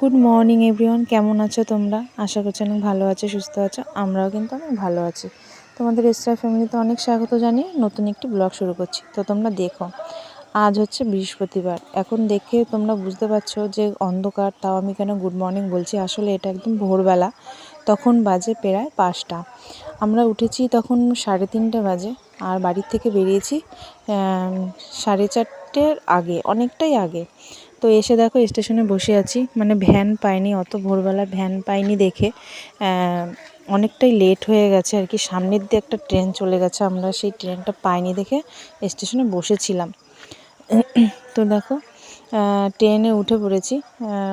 Good morning everyone কেমন আছো তোমরা? আশা করছি অনেক ভালো আছো, সুস্থ আছো। আমরাও কিন্তু অনেক ভালো আছি। তোমাদের এক্সট্রা ফ্যামিলিতে অনেক স্বাগত জানিয়ে নতুন একটি ব্লগ শুরু করছি। তো তোমরা দেখো, আজ হচ্ছে বৃহস্পতিবার। এখন দেখে তোমরা বুঝতে পারছ যে অন্ধকার, তাও আমি কেন গুড মর্নিং বলছি? আসলে এটা একদম ভোরবেলা। তখন বাজে প্রায় পাঁচটা। আমরা উঠেছি তখন সাড়ে তিনটে বাজে। আর বাড়ির থেকে বেরিয়েছি সাড়ে চারটের আগে, অনেকটাই আগে। তো এসে দেখো স্টেশনে বসে আছি। মানে ভ্যান পাইনি, অত ভোরবেলা ভ্যান পাইনি দেখে। অনেকটাই লেট হয়ে গেছে আর কি। সামনের দিয়ে একটা ট্রেন চলে গেছে, আমরা সেই ট্রেনটা পাইনি দেখে স্টেশনে বসেছিলাম। তো দেখো ট্রেনে উঠে পড়েছি।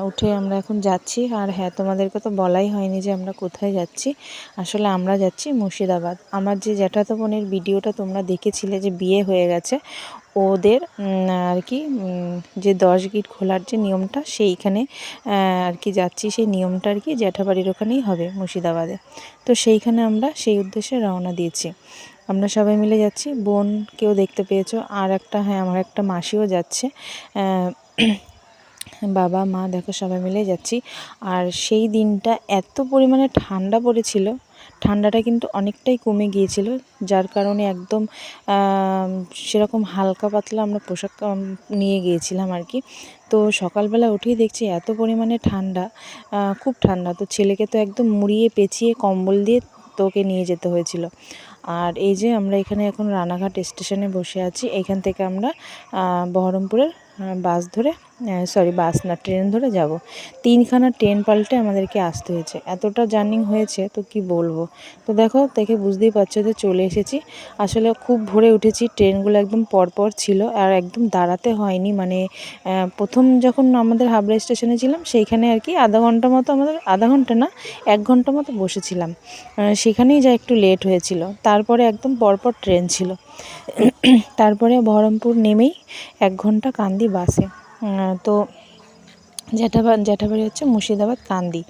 উঠে আমরা এখন যাচ্ছি। আর হ্যাঁ তোমাদেরকে তো বলাই হয়নি যে আমরা কোথায় যাচ্ছি। আসলে আমরা যাচ্ছি মুর্শিদাবাদ। আমার যে জ্যাঠাতো বোনের ভিডিওটা তোমরা দেখেছিলে যে বিয়ে হয়ে গেছে ওদের আর কি যে দশ গিট খোলার যে নিয়মটা, সেইখানে আর কি যাচ্ছি, সেই নিয়মটা আর কি জ্যাঠাবাড়ির ওখানেই হবে মুর্শিদাবাদে। তো সেইখানে আমরা সেই উদ্দেশ্যে রওনা দিয়েছি। আমরা সবাই মিলে যাচ্ছি। বোন, কেউ দেখতে পেয়েছ? আর একটা হ্যাঁ আমার একটা মাসিও যাচ্ছে। বাবা, মা, দেখো, সবাই মিলে যাচ্ছি। আর সেই দিনটা এত পরিমাণে ঠান্ডা পড়েছিল ঠান্ডাটা কিন্তু অনেকটাই কমে গিয়েছিল, যার কারণে একদম সেরকম হালকা পাতলা আমরা পোশাক নিয়ে গিয়েছিলাম আর কি। তো সকালবেলা উঠেই দেখছি এত পরিমাণে ঠান্ডা খুব ঠান্ডা। তো ছেলেকে তো একদম মুড়িয়ে পেঁচিয়ে কম্বল দিয়ে তোকে নিয়ে যেতে হয়েছিল। আর এই যে আমরা এখানে এখন রানাঘাট স্টেশনে বসে আছি, এখান থেকে আমরা বহরমপুরের বাস ধরে সরি বাস না, ট্রেন ধরে যাব। তিনখানা ট্রেন পাল্টে আমাদেরকে আসতে হয়েছে। এতটা জার্নিং হয়েছে, তো কি বলব? তো দেখো, দেখে বুঝতেই পারছ যে চলে এসেছি। আসলে খুব ভোরে উঠেছি, ট্রেনগুলো একদম পরপর ছিল আর একদম দাঁড়াতে হয়নি। মানে প্রথম যখন আমাদের হাবড়া স্টেশনে ছিলাম, সেইখানে আর কি আধা ঘণ্টা মতো আমাদের, আধা ঘণ্টা না, এক ঘণ্টা মতো বসেছিলাম। সেখানেই যা একটু লেট হয়েছিল। তারপরে একদম পরপর ট্রেন ছিল। তারপরে বহরমপুর নেমেই এক ঘণ্টা কান্দি বাসে। তো জ্যাঠাবাদ জ্যাঠাবাড়ি হচ্ছে মুর্শিদাবাদ কান্দি।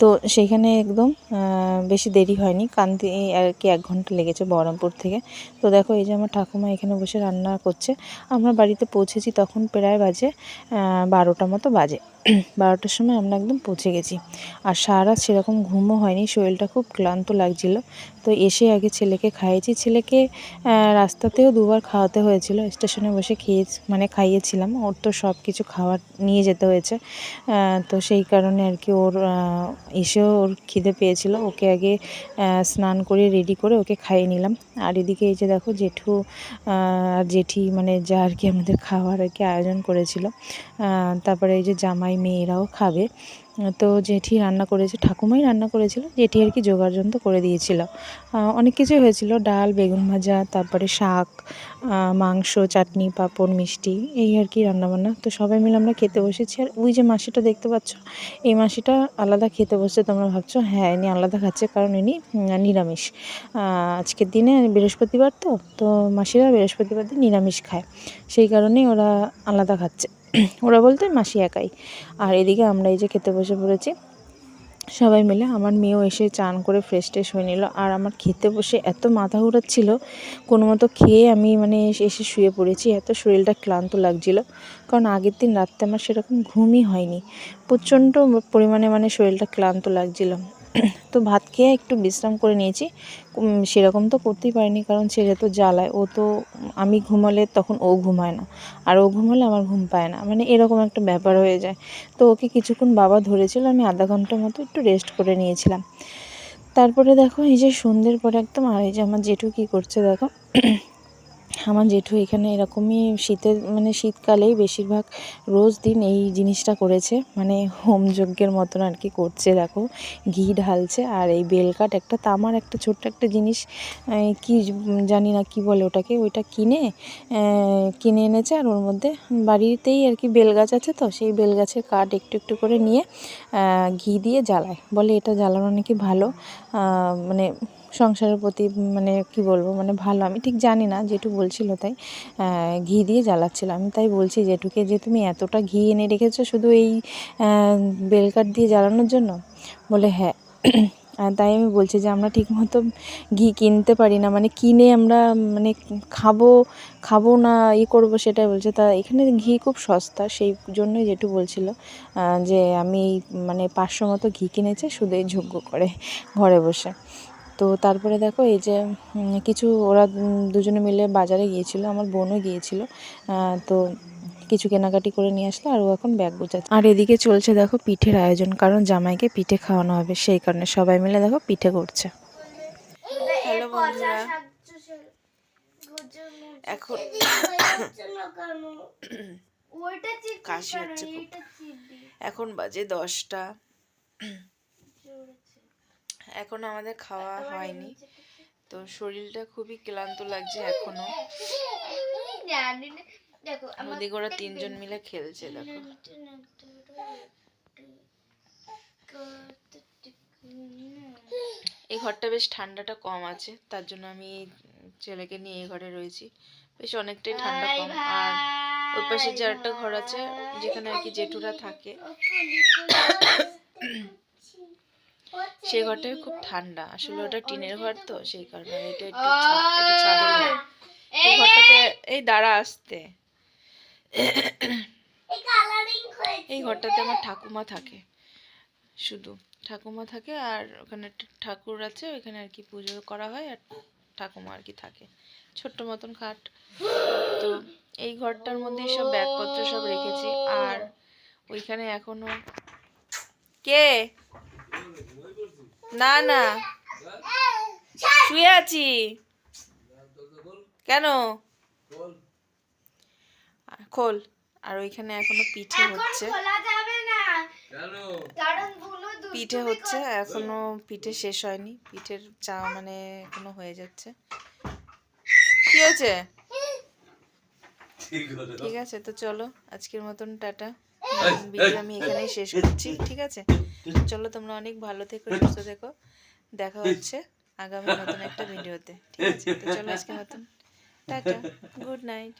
তো সেইখানে একদম বেশি দেরি হয়নি। কান্দি আর কি এক ঘণ্টা লেগেছে বহরমপুর থেকে। তো দেখো এই যে আমার ঠাকুমা এখানে বসে রান্না করছে। আমরা বাড়িতে পৌঁছেছি তখন প্রায় বাজে বারোটা মতো বাজে। বারোটার সময় আমরা একদম পৌঁছে গেছি। আর সারা সেরকম ঘুমও হয়নি, শরীরটা খুব ক্লান্ত লাগছিল। তো এসে আগে ছেলেকে খাইয়েছি। ছেলেকে রাস্তাতেও দুবার খাওয়াতে হয়েছিল। স্টেশনে বসে খেয়ে মানে খাইয়েছিলাম। ওর তো সব কিছু খাওয়ার নিয়ে যেতে হয়েছে। তো সেই কারণে আর কি ওর এসেও ওর খিদে পেয়েছিল। ওকে আগে স্নান করে রেডি করে ওকে খাইয়ে নিলাম। আর এদিকে এই যে দেখো জেঠু আর জেঠি মানে যা আর কি আমাদের খাওয়ার আর কি আয়োজন করেছিল। তারপরে এই যে জামাই মেয়েরাও খাবে। তো জেঠি রান্না করেছে, ঠাকুমাই রান্না করেছিল, জেঠি আর কি যোগাড়যন্ত্র করে দিয়েছিল। অনেক কিছুই হয়েছিল, ডাল, বেগুন ভাজা, তারপরে শাক মাংস, চাটনি, পাঁপড়, মিষ্টি, এই আর কি রান্নাবান্না। তো সবাই মিলে আমরা খেতে বসেছি। আর ওই যে মাসিটা দেখতে পাচ্ছ, এই মাসিটা আলাদা খেতে বসছে, তোমরা ভাবছ হ্যাঁ ইনি আলাদা খাচ্ছে কারণ ইনি নিরামিষ। আজকের দিনে বৃহস্পতিবার তো তো মাসিরা বৃহস্পতিবার দিন নিরামিষ খায়। সেই কারণেই ওরা আলাদা খাচ্ছে। ওরা বলতে, মাসি একাই। আর এদিকে আমরা এই যে খেতে বসে পড়েছি, সবাই মিলে আমার মেয়েও এসে চান করে ফ্রেশ ট্রেশ হয়ে নিল। আর আমার খেতে বসে এত মাথা ঘুরাচ্ছিল, কোনো মতো খেয়ে আমি মানে এসে শুয়ে পড়েছি, এত শরীরটা ক্লান্ত লাগছিল। কারণ আগের দিন রাত্রে আমার সেরকম ঘুমই হয়নি। প্রচণ্ড পরিমাণে মানে শরীরটা ক্লান্ত লাগছিল। তো ভাত খেয়ে একটু বিশ্রাম করে নিয়েছি। সেরকম তো করতেই পারিনি কারণ ছেলে তো জ্বালায়, ও তো আমি ঘুমালে তখন ও ঘুমায় না। আর ও ঘুমালে আমার ঘুম পায় না। মানে এরকম একটা ব্যাপার হয়ে যায়। তো ওকে কিছুক্ষণ বাবা ধরেছিল, আমি আধা ঘণ্টার মতো একটু রেস্ট করে নিয়েছিলাম। তারপরে দেখো এই যে সন্ধ্যের পরে একদম আর এই যে আমার জেঠু কী করছে দেখো। আমার জেঠু এখানে এরকমই শীতের মানে শীতকালেই বেশিরভাগ রোজ দিন এই জিনিসটা করেছে। মানে হোম যজ্ঞের মতন আর কি করছে, দেখো। ঘি ঢালছে আর এই বেলকাঠ একটা তামার, একটা ছোট্ট একটা জিনিস কি জানি না কি বলে ওটাকে, ওইটা কিনে কিনে এনেছে আর ওর মধ্যে বাড়িতেই আর কি বেলগাছ আছে তো, সেই বেলগাছের কাঠ একটু একটু করে নিয়ে ঘি দিয়ে জ্বালায়। বলে এটা জ্বালানো নাকি ভালো? মানে সংসারের প্রতি মানে কি বলব মানে ভালো। আমি ঠিক জানি না যেটু বলছিল তাই ঘি দিয়ে জ্বালাচ্ছিল আমি তাই বলছি যেটুকে, যে তুমি এতটা ঘি এনে রেখেছো শুধু এই বেলকাঠ দিয়ে জ্বালানোর জন্য? বলে হ্যাঁ। তাই আমি বলছি যে আমরা ঠিকমতো ঘি কিনতে পারি না মানে কিনে আমরা মানে খাব খাব না, ই করব সেটাই বলছে। তা এখানে ঘি খুব সস্তা, সেই জন্যই জেঠু বলছিল যে আমি মানে পাঁচশো মতো ঘি কিনেছে, শুধু যোগ্য করে ঘরে বসে। তো তারপরে দেখো এই যে কিছু ওরা দুজনে মিলে বাজারে গিয়েছিল, আমার বোনও গিয়েছিল তো কিছু কেনাকাটি করে নিয়ে আসলো আর ও এখন ব্যাগ গোছাচ্ছে। আর এদিকে চলছে দেখো পিঠের আয়োজন, কারণ জামাইকে পিঠে খাওয়ানো হবে, সেই কারণে সবাই মিলে দেখো পিঠে করছে। হ্যালো এখন কাশি হচ্ছে। এখন বাজে দশটা। এখন আমাদের খাওয়া হয়নি। তো শরীরটা খুবই ক্লান্ত লাগছে এখনও। দেখো আমার ওদিকে ওরা তিনজন মিলে খেলছে দেখো। এই ঘরটা বেশ ঠান্ডাটা কম আছে তার জন্য আমি ছেলেকে নিয়ে এই ঘরে রয়েছি। বেশ অনেকটাই ঠান্ডা কম। আর ওই পাশে যে আরেকটা ঘর আছে যেখানে আর কি জেঠুরা থাকে। সেই ঘরটায় খুব ঠান্ডা। আসলে ওটা টিনের ঘর তো সেই কারণে এটা একটু ছাদের এই ঘরটাতে এই দাঁড়া আসতে। এই ঘরটাতে আমার ঠাকুমা থাকে। শুধু ঠাকুমা থাকে আর ওখানে ঠাকুর আছে ওইখানে আর কি পুজো করা হয় আর ঠাকুমা আর কি থাকে। ছোট্ট মতন খাট। তো এই ঘরটার মধ্যেই সব ব্যাগপত্র সব রেখেছি। আর ওইখানে এখনও কে? না না। শুয়ে আছি। কেন? খোল। আর ওইখানে এখনও পিঠে হচ্ছে। পিঠে হচ্ছে এখনও পিঠে শেষ হয়নি। পিঠের চা মানে এখনও হয়ে যাচ্ছে। কি হয়েছে? ঠিক আছে তো চলো। আজকের মতন টাটা। ভিডিও আমি এখানেই শেষ করছি ঠিক আছে? চলো, তোমরা অনেক ভালো থেকো, সুস্থ থেকো। দেখা হচ্ছে আগামী নতুন একটা ভিডিওতে। ঠিক আছে? তো চলো আজকে মতন টাটা, গুড নাইট।